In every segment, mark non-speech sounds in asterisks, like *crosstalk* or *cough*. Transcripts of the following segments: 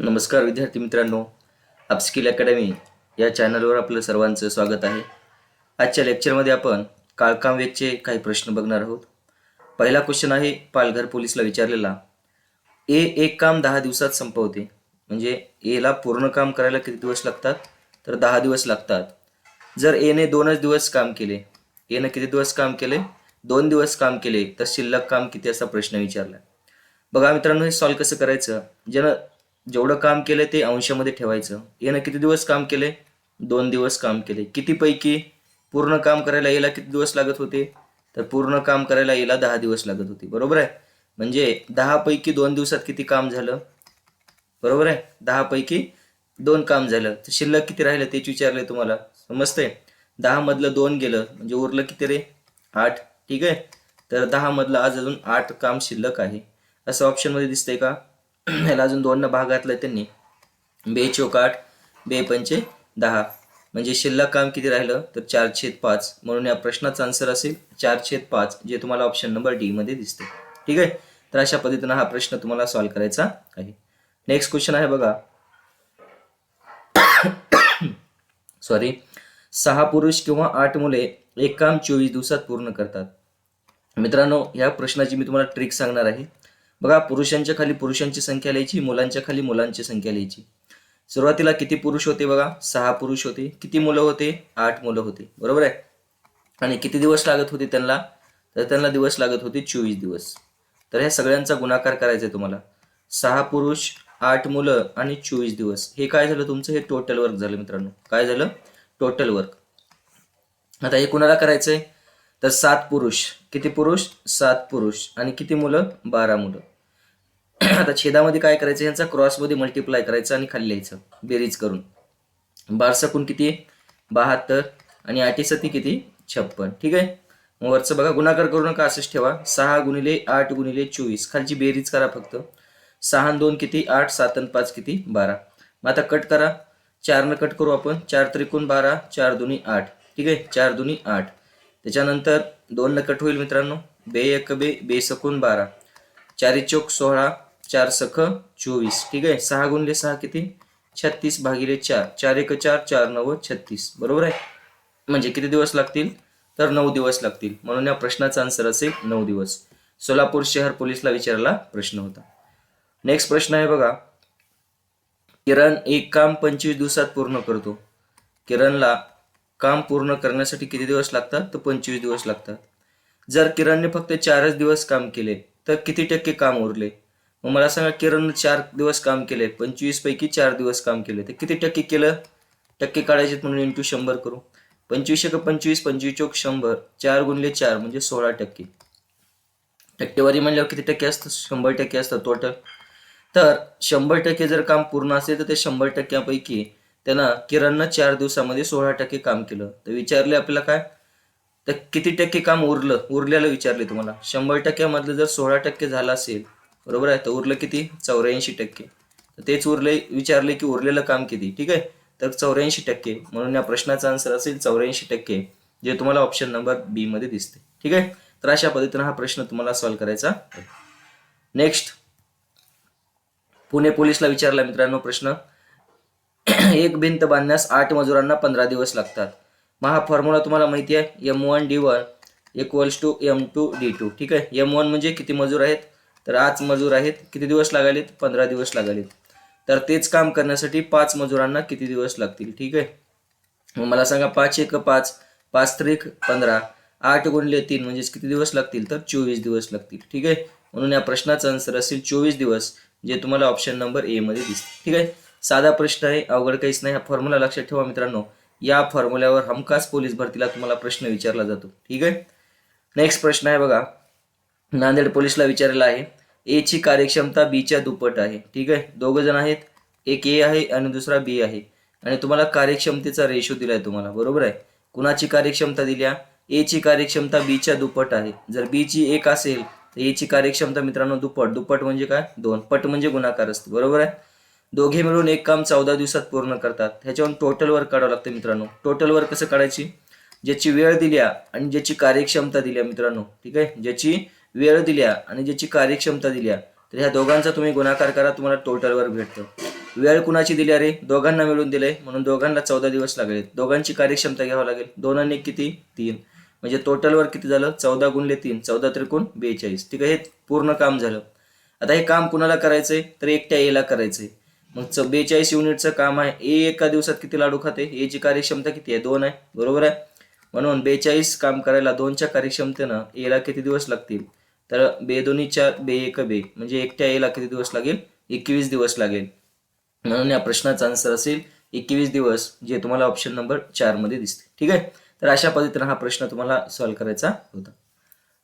नमस्कार विद्यार्थी मित्रांनो अपस्किल अकॅडमी या चॅनलवर आपलं सर्वांचं स्वागत आहे. आजच्या लेक्चरमध्ये आपण काळकाम वेगचे काही प्रश्न बघणार आहोत. पहिला क्वेश्चन आहे पालघर पोलीसला विचारलेला ए एक काम दहा दिवसात संपवते. म्हणजे एला पूर्ण काम करायला किती दिवस लागतात? तर दहा दिवस लागतात. जर एने दोनच दिवस काम केले एनं किती दिवस काम केले? दोन दिवस काम केले तर शिल्लक काम किती? असा प्रश्न विचारला. बघा मित्रांनो हे सॉल्व कसं करायचं? ज्यानं जेवढं काम केलं ते अंशामध्ये ठेवायचं. यानं किती दिवस काम केले दोन दिवस काम केले कितीपैकी पूर्ण काम करायला याला किती दिवस लागत होते? तर पूर्ण काम करायला याला दहा दिवस लागत होते. बरोबर आहे? म्हणजे दहापैकी दोन दिवसात किती काम झालं? बरोबर आहे? दहापैकी दोन काम झालं. तर शिल्लक किती राहिलं तेच विचारले तुम्हाला. समजतंय? दहा मधलं दोन गेलं. म्हणजे उरलं किती रे? आठ. ठीक आहे? तर दहामधलं आज अजून आठ काम शिल्लक आहे. असं ऑप्शनमध्ये दिसतंय का? *clears throat* ह्याला अजून दोन भाग घातलाय त्यांनी. बे चौक आठ बे पंचे दहा. म्हणजे शिल्लक काम किती राहिलं? तर चार छेद पाच. म्हणून या प्रश्नाचा आन्सर असेल चार छेद पाच जे तुम्हाला ऑप्शन नंबर डी मध्ये दिसते ठीक आहे? तर अशा पद्धतीनं हा प्रश्न तुम्हाला सॉल्व्ह करायचा आहे. नेक्स्ट क्वेश्चन आहे बघा. *coughs* सॉरी सहा पुरुष किंवा आठ मुले एक काम चोवीस दिवसात पूर्ण करतात. मित्रांनो ह्या प्रश्नाची मी तुम्हाला ट्रिक सांगणार आहे. बघा पुरुषांच्या खाली पुरुषांची संख्या लिहायची मुलांच्या खाली मुलांची संख्या लिहायची. सुरुवातीला किती पुरुष होते बघा? सहा पुरुष होते. किती मुलं होते? आठ मुलं होते. बरोबर आहे? आणि किती दिवस लागत होते त्यांना? तर त्यांना दिवस लागत होते चोवीस दिवस. तर ह्या सगळ्यांचा गुणाकार करायचा आहे तुम्हाला. सहा पुरुष आठ मुलं आणि चोवीस दिवस. हे काय झालं तुमचं? हे टोटल वर्क झालं मित्रांनो. काय झालं? टोटल वर्क आता हे कुणाला करायचंय? तर सात पुरुष. किती पुरुष? सात पुरुष. आणि किती मुलं? बारा मुलं. *clears throat* आता छेदामध्ये काय करायचं? यांचा क्रॉसमध्ये मल्टिप्लाय करायचं आणि खाली लिहायचं. बेरीज करून. बारसकून किती? बहात्तर. आणि आठीसती किती? छप्पन. ठीक आहे? मग वरचं बघा गुणाकार करू नका असंच ठेवा. सहा गुणिले आठ गुणिले चोवीस. खालची बेरीज करा फक्त. सहा दोन किती? आठ. सात आणि पाच किती? बारा. मग आता कट करा. चारनं कट करू आपण. चार त्रिकोण बारा चार दुनी आठ. ठीक आहे? चार दुनी आठ. त्याच्यानंतर दोन न कट होईल मित्रांनो. बे एक बे बे सकून बारा. चारी चौक सोळा चार सख चोवीस. ठीक आहे? सहा गुणले सहा किती? छत्तीस भागिले चार. चार एक चार चार नव्वद छत्तीस. बरोबर आहे? म्हणजे किती दिवस लागतील? तर नऊ दिवस लागतील. म्हणून या प्रश्नाचा आन्सर असेल नऊ दिवस. सोलापूर शहर पोलीसला विचारला प्रश्न होता. नेक्स्ट प्रश्न आहे बघा. किरण एक काम पंचवीस दिवसात पूर्ण करतो. किरणला काम पूर्ण करण्यासाठी किती दिवस लागतात? तर पंचवीस दिवस लागतात. जर किरणने फक्त चारच दिवस काम केले तर किती टक्के काम उरले? मग मला सांगा किरणनं चार दिवस काम केले पंचवीस पैकी चार दिवस काम केले तर किती टक्के केलं? टक्के काढायचे म्हणून इंटू शंभर करू. पंचवीस एक पंचवीस पंचवीस चौक शंभर चार गुणले चार म्हणजे सोळा टक्के. टक्केवारी म्हणल्यावर किती टक्के असतं? शंभर टक्के असतं टोटल तर शंभर टक्के जर काम पूर्ण असेल तर ते शंभर टक्क्यापैकी त्यानं किरणनं चार दिवसामध्ये सोळा टक्के काम केलं. तर विचारले आपल्याला काय? तर किती टक्के काम उरलं? उरलेलं विचारले तुम्हाला. शंभर टक्क्यामधलं जर सोळा टक्के झालं असेल बरोबर आहे? तर उरलं किती? चौऱ्याऐंशी टक्के. तर तेच उरले विचारले की उरलेलं काम किती? ठीक आहे? तर चौऱ्याऐंशी टक्के. म्हणून या प्रश्नाचा आन्सर असेल चौऱ्याऐंशी टक्के जे तुम्हाला ऑप्शन नंबर बी मध्ये दिसते. ठीक आहे? तर अशा पद्धतीनं हा प्रश्न तुम्हाला सॉल्व्ह करायचा नेक्स्ट पुणे पोलीसला विचारला मित्रांनो प्रश्न. *clears throat* एक भिंत बांधण्यास आठ मजुरांना पंधरा दिवस लागतात. मग हा फॉर्म्युला तुम्हाला माहिती आहे M one D one equals to M two D two ठीक आहे? एम वन म्हणजे किती मजूर आहेत? तर आठ मजूर आहेत किती दिवस लागालेत? पंधरा दिवस लागालेत. तर तेच काम करण्यासाठी पाच मजुरांना किती दिवस लागतील? ठीक आहे? मग मला सांगा पाच एक पाच पाच त्रिक पंधरा आठ गुणले तीन म्हणजेच किती दिवस लागतील? तर चोवीस दिवस लागतील. ठीक आहे? म्हणून या प्रश्नाचं आन्सर असेल चोवीस दिवस जे तुम्हाला ऑप्शन नंबर ए मध्ये दिसते ठीक आहे? साधा प्रश्न आहे अवघड काहीच नाही. हा फॉर्म्युला लक्षात ठेवा मित्रांनो. या फॉर्म्युल्यावर हमखास पोलीस भरतीला तुम्हाला प्रश्न विचारला जातो. ठीक आहे? नेक्स्ट प्रश्न आहे बघा. नांदेड पोलीसला विचारलेला आहे. ए ची कार्यक्षमता बी च्या दुप्पट आहे. ठीक आहे? दोघं जण आहेत. एक ए आहे आणि दुसरा बी आहे. आणि तुम्हाला कार्यक्षमतेचा रेशो दिलाय तुम्हाला. बरोबर आहे? कुणाची कार्यक्षमता दिल्या? ए ची कार्यक्षमता बी च्या दुप्पट आहे. जर बी ची एक असेल तर ए ची कार्यक्षमता मित्रांनो दुप्पट. दुप्पट म्हणजे काय? दोन. पट म्हणजे गुणाकार असते. बरोबर आहे? दोघे मिळून एक काम चौदा दिवसात पूर्ण करतात. ह्याच्यावरून टोटल वर्क काढावं लागतं मित्रांनो. टोटल वर्क कसं काढायची? ज्याची वेळ दिल्या आणि ज्याची कार्यक्षमता दिल्या मित्रांनो. ठीक आहे? ज्याची वेळ दिल्या आणि ज्याची कार्यक्षमता दिल्या. तर ह्या दोघांचा तुम्ही गुणाकार करा तुम्हाला टोटल वर्क भेटतं. वेळ कुणाची दिली अरे दोघांना मिळून दिले म्हणून दोघांना चौदा दिवस लागले. दोघांची कार्यक्षमता घ्यावं लागेल. दोन आणि किती? तीन. म्हणजे टोटलवर किती झालं? चौदा गुणले तीन. चौदा त्रिकोण बेचाळीस. ठीक आहे? हे पूर्ण काम झालं. आता हे काम कुणाला करायचंय? तर एकट्या एला करायचंय. मग च बेचाळीस युनिटचं काम आहे. ए एका दिवसात किती लाडू खाते? एची कार्यक्षमता किती आहे? दोन आहे. बरोबर आहे? म्हणून बेचाळीस काम करायला दोनच्या कार्यक्षमतेनं एला किती दिवस लागतील? तर बे दोन्ही चार बे एक बे म्हणजे एकट्या एला किती दिवस लागेल? एकवीस दिवस लागेल. म्हणून या प्रश्नाचा आन्सर असेल एकवीस दिवस जे तुम्हाला ऑप्शन नंबर चारमध्ये दिसते. ठीक आहे? तर अशा पद्धतीनं हा प्रश्न तुम्हाला सॉल्व्ह करायचा होता.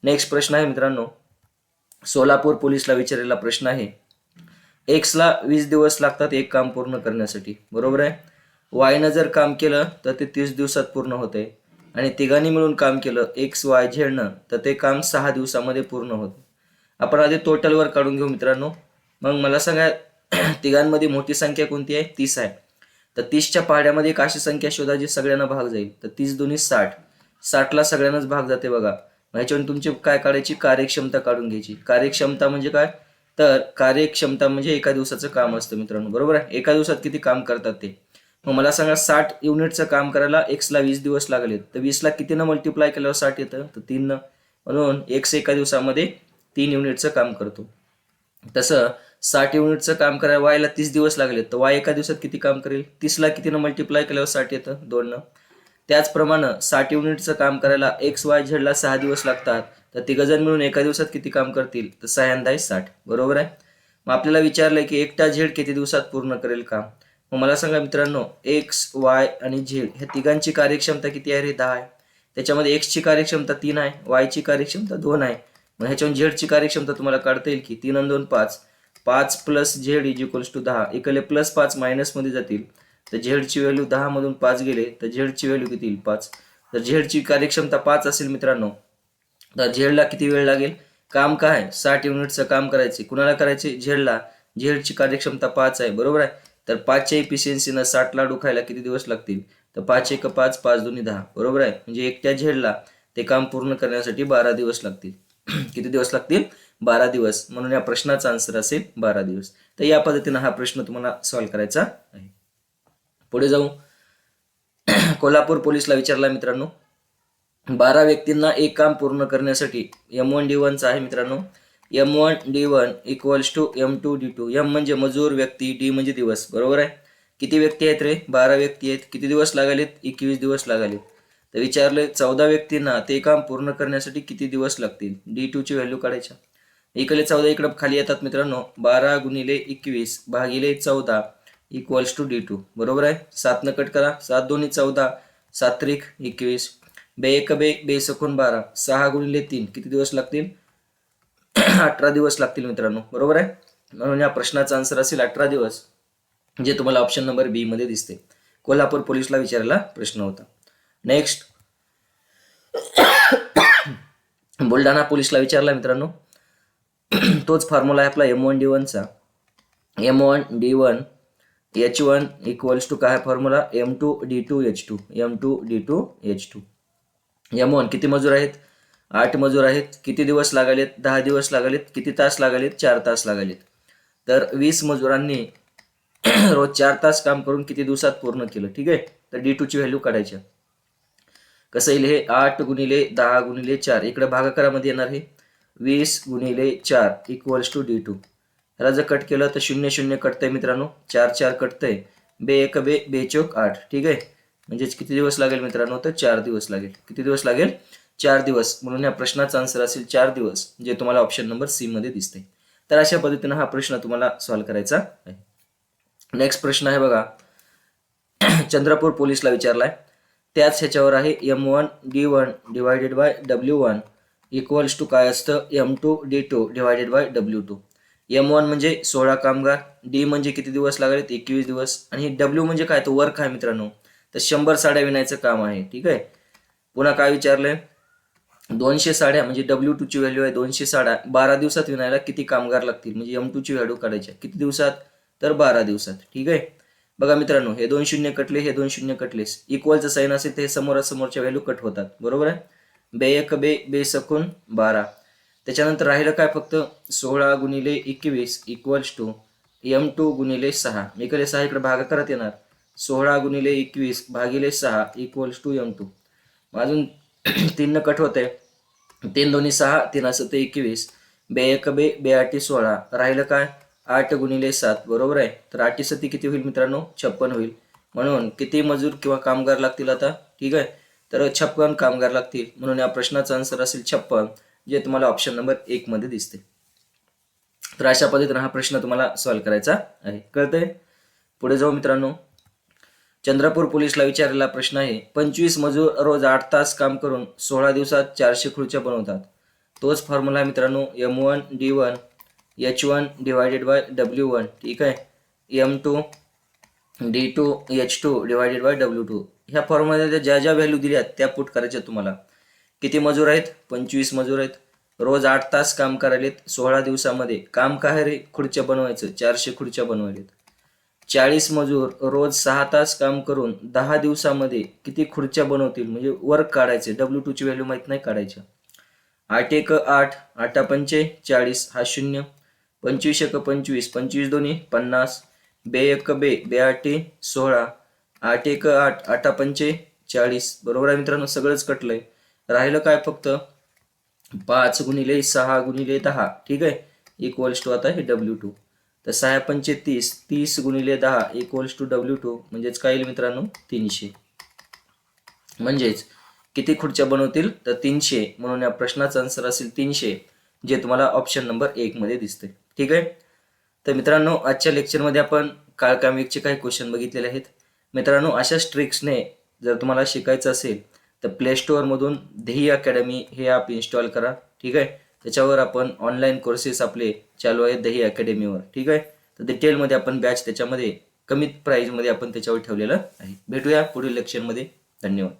नेक्स्ट प्रश्न आहे मित्रांनो. सोलापूर पोलीसला विचारलेला प्रश्न आहे एक्सला वीस दिवस लागतात एक काम पूर्ण करण्यासाठी. बरोबर आहे? वायनं जर काम केलं तर ते तीस दिवसात पूर्ण होते. आणि तिघांनी मिळून काम केलं एक्स वाय झेडनं तर ते काम सहा दिवसामध्ये पूर्ण होतं. आपण आधी टोटलवर काढून घेऊ मित्रांनो. मग मला सांगा *clears throat* तिघांमध्ये मोठी संख्या कोणती आहे? तीस आहे. तर तीसच्या पाड्यामध्ये एक अशी संख्या शोधा जी सगळ्यांना भाग जाईल. तर तीस दोन्ही साठ. साठला सगळ्यांनाच भाग जाते बघा. ह्याच्यावरून तुमची काय काढायची? कार्यक्षमता काढून घ्यायची. कार्यक्षमता म्हणजे काय? तर कार्यक्षमता म्हणजे एका दिवसाचं काम असतं मित्रांनो बरोबर आहे? एका दिवसात किती काम करतात ते? मग मला सांगा साठ युनिटचं काम करायला एक्सला वीस दिवस लागले तर वीसला कितीनं मल्टिप्लाय केल्यावर साठ येतं? तर तीननं. म्हणून एक्स एका दिवसामध्ये तीन युनिटचं काम करतो. तसं साठ युनिटचं काम करायला वायला तीस दिवस लागले तर वाय एका दिवसात किती काम करेल? तीसला कितीनं मल्टिप्लाय केल्यावर साठ येतं? दोननं. त्याचप्रमाणे साठ युनिटचं काम करायला एक्स वाय झेडला सहा दिवस लागतात. तर तिघजण मिळून एका दिवसात किती काम करतील? तर सह्यांदा साठ. बरोबर आहे? मग आपल्याला विचारलंय की एकटा झेड किती दिवसात पूर्ण करेल काम? मग मला सांगा मित्रांनो एक्स वाय आणि झेड ह्या तिघांची कार्यक्षमता किती आहे रे? दहा आहे. त्याच्यामध्ये एक्सची कार्यक्षमता तीन आहे वायची कार्यक्षमता दोन आहे. मग ह्याच्यावर झेडची कार्यक्षमता तुम्हाला काढता येईल की तीन आणि दोन पाच. पाच plus Z is equals to दहा. इकडे प्लस पाच मायनसमध्ये जातील. तर झेडची व्हॅल्यू दहामधून पाच गेले तर झेडची व्हॅल्यू किती येईल? पाच. तर झेडची कार्यक्षमता पाच असेल मित्रांनो. तर झेडला किती वेळ लागेल? काम काय आहे? साठ युनिटचं काम करायचे. कुणाला करायचे? झेडला. झेडची कार्यक्षमता पाच आहे. बरोबर आहे? तर पाचच्या इफिशियन्सीनं साठ लाडू खायला किती दिवस लागतील? तर पाच एक पाच पाच दोन्ही दहा. बरोबर आहे? म्हणजे एकट्या झेडला ते काम पूर्ण करण्यासाठी बारा दिवस लागतील. *clears throat* किती दिवस लागतील? बारा दिवस. म्हणून या प्रश्नाचा आन्सर असेल बारा दिवस. तर या पद्धतीनं हा प्रश्न तुम्हाला सॉल्व्ह करायचा आहे. पुढे जाऊ. *clears throat* कोल्हापूर पोलीसला विचारला मित्रांनो. बारा व्यक्तींना एक काम पूर्ण करण्यासाठी एम वन डी वनचा आहे मित्रांनो. M one D one equals to M two D two M म्हणजे मजूर व्यक्ती डी म्हणजे दिवस. बरोबर आहे? किती व्यक्ती आहेत रे? बारा व्यक्ती आहेत. किती दिवस लागालेत? एकवीस दिवस लागालेत. तर विचारले चौदा व्यक्तींना ते काम पूर्ण करण्यासाठी किती दिवस लागतील? डी टूची व्हॅल्यू काढायच्या. इकडे चौदा इकडं खाली येतात मित्रांनो. बारा गुणिले एकवीस भागिले चौदा इक्वल्स टू डी टू बरोबर आहे? सातनं कट करा. सात दोन्ही चौदा. सात त्रिक एकवीस. बे एक बे बे बारा. सहा गुणिले तीन. किती दिवस लागतील? *clears throat* अठरा दिवस लागतील मित्रांनो. बरोबर आहे? म्हणून या प्रश्नाचा आन्सर असेल अठरा दिवस जे तुम्हाला ऑप्शन नंबर बी मध्ये दिसते. कोल्हापूर पोलीसला विचारलेला प्रश्न होता. नेक्स्ट *clears throat* बुलढाणा पोलीसला विचारला मित्रांनो. *clears throat* तोच फॉर्म्युला आहे आपला M one D वनचा M one D one H one equals to काय formula M two D two H two M two D two H two M किती मजूर आहेत? आठ मजूर आहेत. किती दिवस लागलेत? दहा दिवस लागलेत. किती तास लागलेत? चार तास लागलेत. तर वीस मजुरांनी *clears throat* रोज चार तास काम करून किती दिवसात पूर्ण केलं? ठीक आहे? तर डी टूची व्हॅल्यू काढायची कसं येईल हे? आठ गुणिले दहा गुणिले चार. इकडे भागाकारामध्ये येणार हे. वीस गुणिले चार इक्वल्स टू डी टू ह्याला जर कट केलं तर शून्य शून्य कटतंय मित्रांनो. चार चार कटतंय. बे एक बे बेचोक आठ. ठीक आहे? म्हणजेच किती दिवस लागेल मित्रांनो तर चार दिवस लागेल. किती दिवस लागेल? चार दिवस. म्हणून या प्रश्नाचा आन्सर असेल चार दिवस जे तुम्हाला ऑप्शन नंबर सी मध्ये दिसते तर अशा पद्धतीनं हा प्रश्न तुम्हाला सॉल्व्ह करायचा आहे. नेक्स्ट प्रश्न आहे बघा. *clears throat* चंद्रपूर पोलीसला विचारलाय. त्याच ह्याच्यावर आहे M one D one divided by W one equals to काय असतं? M two D two divided by W two M one म्हणजे सोळा कामगार डी म्हणजे किती दिवस लागले? एकवीस दिवस. आणि डब्ल्यू म्हणजे काय? तो वर्क आहे मित्रांनो. तर शंभर साड्या विणायचं काम आहे ठीक आहे? पुन्हा काय विचारलंय? दोनशे साड्या म्हणजे डब्ल्यू टूची व्हॅल्यू आहे दोनशे साड्या. बारा दिवसात विणायला किती कामगार लागतील? म्हणजे एम टूची व्हॅल्यू काढायची किती दिवसात? तर बारा दिवसात ठीक आहे? बघा मित्रांनो हे दोन शून्य कटले हे दोन शून्य कटलेस. इक्वलचं साईन असेल तर हे समोरासमोरच्या व्हॅल्यू कट होतात. बरोबर आहे? बे एक बे बे सकून बारा. त्याच्यानंतर राहिलं काय फक्त? सोळा गुणिले एकवीस इक्वल्स टू एम टू गुणिले सहा. इकडे सहा इकडे भागाकारात येणार. सोळा गुणिले एकवीस भागिले सहा इक्वल्स टू एम टू अजून तीन कट होते. तीन दोन्ही सहा तीन असं ते एकवीस. बे एक बे बे आठी सोळा. राहिलं काय? आठ गुणिले सात. बरोबर आहे? तर आठी सती किती होईल मित्रांनो? छप्पन होईल. म्हणून किती मजूर किंवा कामगार लागतील आता? ठीक आहे? तर छप्पन कामगार लागतील. म्हणून या प्रश्नाचा आन्सर असेल छप्पन जे तुम्हाला ऑप्शन नंबर एक मध्ये दिसते. तर अशा पद्धतीनं हा प्रश्न तुम्हाला सॉल्व्ह करायचा आहे. कळतंय? पुढे जाऊ मित्रांनो. चंद्रपूर पोलीसला विचारलेला प्रश्न आहे पंचवीस मजूर रोज आठ तास काम करून सोळा दिवसात चारशे खुर्च्या बनवतात. तोच फॉर्म्युला मित्रांनो M one D one H one divided by W one ठीक आहे? M two D two H two divided by W two ह्या फॉर्म्युल्यामध्ये ज्या ज्या व्हॅल्यू दिल्या त्या पुट करायच्या तुम्हाला. किती मजूर आहेत? पंचवीस मजूर आहेत. रोज आठ तास काम करायलेत सोळा दिवसामध्ये. काम काय रे? खुर्च्या बनवायचं. चारशे खुर्च्या बनवायलेत. चाळीस मजूर रोज सहा तास काम करून दहा दिवसामध्ये किती खुर्च्या बनवतील? म्हणजे वर्क काढायचे. डब्ल्यू टूची व्हॅल्यू माहीत नाही काढायच्या. आठ एक आठ आठा पंचे चाळीस हा शून्य. पंचवीस एक पंचवीस पंचवीस दोन्ही पन्नास. बे एक बे बे आठे सोळा. आठ एक आठ आठा पंचे चाळीस. बरोबर आहे मित्रांनो सगळंच कटलंय. राहिलं काय फक्त? पाच गुणिले सहा गुणिले दहा. ठीक आहे? इक्वल्स टू आता हे डब्ल्यू टू तर सहा पंचे तीस तीस गुणिले दहा इक्वल्स टू डब्ल्यू टू म्हणजेच काय येईल मित्रांनो? तीनशे. म्हणजेच किती खुर्च्या बनवतील? तर तीनशे. म्हणून या प्रश्नाचा आन्सर असेल तीनशे जे तुम्हाला ऑप्शन नंबर एक मध्ये दिसते ठीक आहे? तर मित्रांनो आजच्या लेक्चरमध्ये आपण काळकामिकचे काही क्वेश्चन बघितलेले आहेत. मित्रांनो अशाच ट्रिक्सने जर तुम्हाला शिकायचं असेल तर प्ले स्टोअरमधून ध्येय अकॅडमी हे ॲप इन्स्टॉल करा. ठीक आहे? त्याच्यावर आपण ऑनलाईन कोर्सेस आपले चालू आहेत दही अकॅडमीवर ठीक आहे? तर डिटेलमध्ये आपण बॅच त्याच्यामध्ये कमीत प्राईजमध्ये आपण त्याच्यावर ठेवलेलं आहे. भेटूया पुढील लेक्चरमध्ये धन्यवाद.